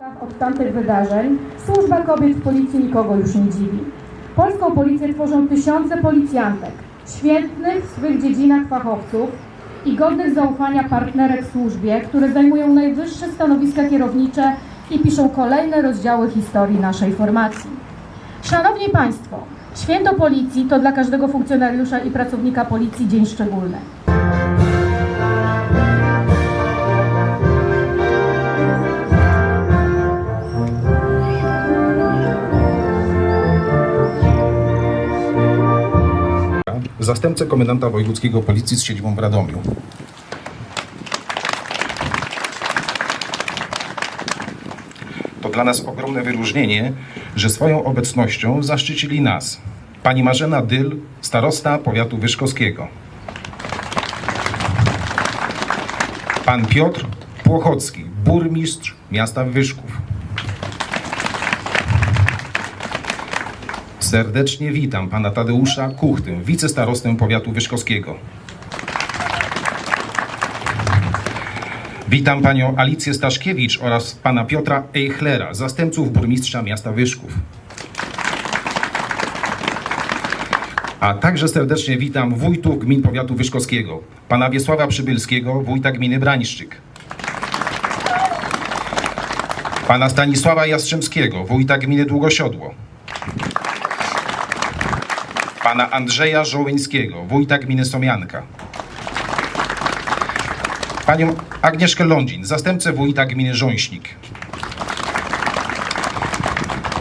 Od tamtych wydarzeń służba kobiet w policji nikogo już nie dziwi. Polską policję tworzą tysiące policjantek, świetnych w swych dziedzinach fachowców i godnych zaufania partnerek w służbie, które zajmują najwyższe stanowiska kierownicze i piszą kolejne rozdziały historii naszej formacji. Szanowni Państwo, święto policji to dla każdego funkcjonariusza i pracownika policji dzień szczególny. Zastępcę komendanta wojewódzkiego policji z siedzibą w Radomiu. To dla nas ogromne wyróżnienie, że swoją obecnością zaszczycili nas pani Marzena Dyl, starosta powiatu wyszkowskiego, pan Piotr Płochocki, burmistrz miasta Wyszków. Serdecznie witam pana Tadeusza Kuchtę, wicestarostę powiatu wyszkowskiego. Witam panią Alicję Staszkiewicz oraz pana Piotra Eichlera, zastępców burmistrza miasta Wyszków. A także serdecznie witam wójtów gmin powiatu wyszkowskiego, pana Wiesława Przybylskiego, wójta gminy Brańszczyk, pana Stanisława Jastrzębskiego, wójta gminy Długosiodło, pana Andrzeja Żołyńskiego, wójta gminy Somianka, panią Agnieszkę Lądzin, zastępcę wójta gminy Żońśnik.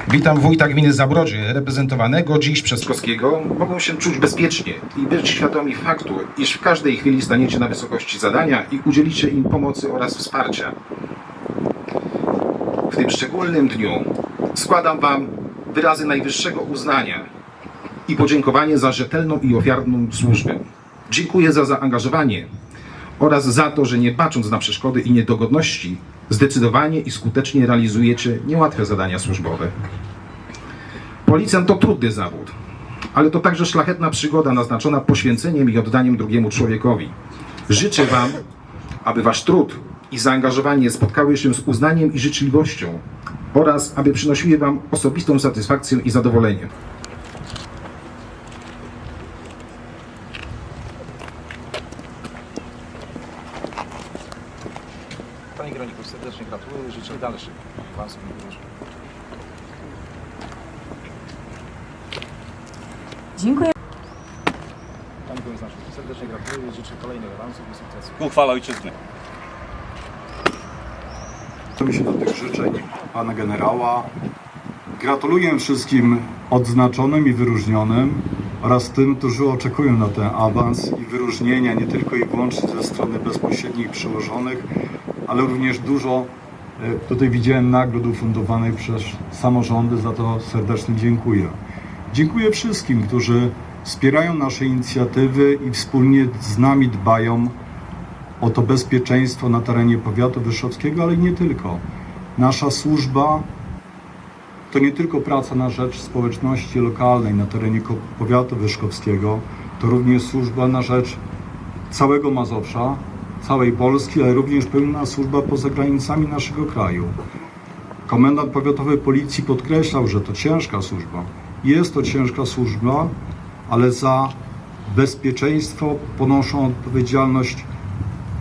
Witam wójta gminy Zabrodzie, reprezentowanego dziś przez Koskiego. Mogą się czuć bezpiecznie i być świadomi faktu, iż w każdej chwili staniecie na wysokości zadania i udzielicie im pomocy oraz wsparcia. W tym szczególnym dniu składam Wam wyrazy najwyższego uznania i podziękowanie za rzetelną i ofiarną służbę. Dziękuję za zaangażowanie oraz za to, że nie patrząc na przeszkody i niedogodności, zdecydowanie i skutecznie realizujecie niełatwe zadania służbowe. Policjant to trudny zawód, ale to także szlachetna przygoda naznaczona poświęceniem i oddaniem drugiemu człowiekowi. Życzę Wam, aby Wasz trud i zaangażowanie spotkały się z uznaniem i życzliwością oraz aby przynosiły Wam osobistą satysfakcję i zadowolenie. Serdecznie gratuluję, życzę dalszych awansów i wyróżnień. Dziękuję. Panie Komisarzu, serdecznie gratuluję, życzę kolejnych awansów i sukcesów. Uchwała ojczyzny. Przyłączamy się do tych życzeń pana generała. Gratuluję wszystkim odznaczonym i wyróżnionym oraz tym, którzy oczekują na ten awans i wyróżnienia nie tylko i wyłącznie ze strony bezpośrednich przełożonych, ale również dużo e, tutaj widziałem nagród ufundowanych przez samorządy, za to serdecznie dziękuję. Dziękuję wszystkim, którzy wspierają nasze inicjatywy i wspólnie z nami dbają o to bezpieczeństwo na terenie powiatu wyszowskiego, ale nie tylko. Nasza służba to nie tylko praca na rzecz społeczności lokalnej na terenie powiatu wyszkowskiego, to również służba na rzecz całego Mazowsza, całej Polski, ale również pełna służba poza granicami naszego kraju. Komendant powiatowy policji podkreślał, że to ciężka służba. Jest to ciężka służba, ale za bezpieczeństwo ponoszą odpowiedzialność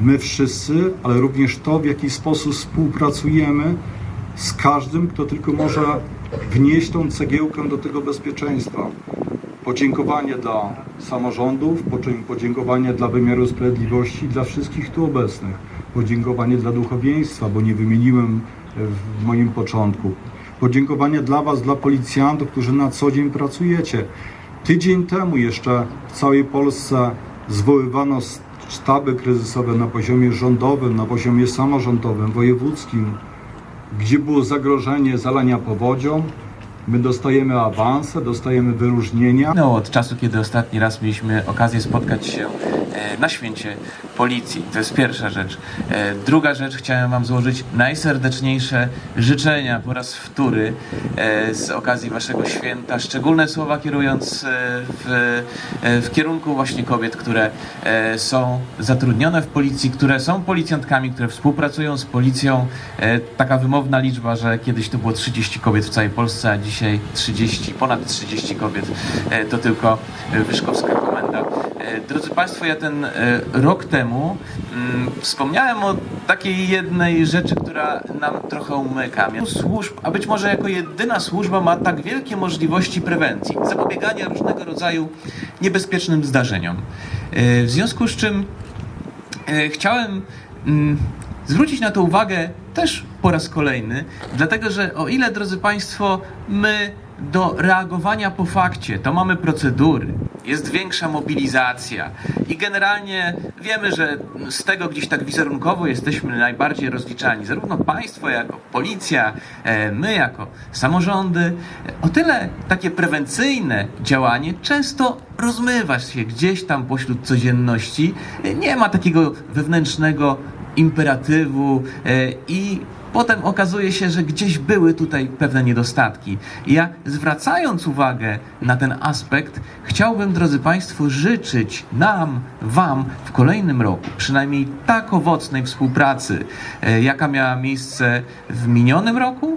my wszyscy, ale również to, w jaki sposób współpracujemy z każdym, kto tylko może wnieść tą cegiełkę do tego bezpieczeństwa. Podziękowanie dla samorządów, podziękowanie dla wymiaru sprawiedliwości, dla wszystkich tu obecnych. Podziękowanie dla duchowieństwa, bo nie wymieniłem w moim początku. Podziękowanie dla Was, dla policjantów, którzy na co dzień pracujecie. Tydzień temu jeszcze w całej Polsce zwoływano sztaby kryzysowe na poziomie rządowym, na poziomie samorządowym, wojewódzkim, gdzie było zagrożenie zalania powodzią. My dostajemy awanse, dostajemy wyróżnienia. Minęło od czasu, kiedy ostatni raz mieliśmy okazję spotkać się na święcie policji. To jest pierwsza rzecz. E, Druga rzecz, chciałem Wam złożyć najserdeczniejsze życzenia po raz wtóry e, z okazji Waszego święta. Szczególne słowa kierując e, w, e, w kierunku właśnie kobiet, które e, są zatrudnione w policji, które są policjantkami, które współpracują z policją. E, Taka wymowna liczba, że kiedyś to było 30 kobiet w całej Polsce, a dzisiaj 30, ponad 30 kobiet e, to tylko e, Wyszkowska Komenda. E, Drodzy Państwo, ja ten e, rok temu mm, wspomniałem o takiej jednej rzeczy, która nam trochę umyka. Służb, a być może jako jedyna służba ma tak wielkie możliwości prewencji, zapobiegania różnego rodzaju niebezpiecznym zdarzeniom. E, W związku z czym chciałem mm, zwrócić na to uwagę też po raz kolejny, dlatego że o ile, drodzy Państwo, my do reagowania po fakcie to mamy procedury, jest większa mobilizacja i generalnie wiemy, że z tego gdzieś tak wizerunkowo jesteśmy najbardziej rozliczani, zarówno państwo jako policja, e, my jako samorządy. O tyle takie prewencyjne działanie często rozmywa się gdzieś tam pośród codzienności. Nie ma takiego wewnętrznego imperatywu e, i potem okazuje się, że gdzieś były tutaj pewne niedostatki. Ja zwracając uwagę na ten aspekt, chciałbym, drodzy Państwo, życzyć nam, Wam w kolejnym roku przynajmniej tak owocnej współpracy, e, jaka miała miejsce w minionym roku,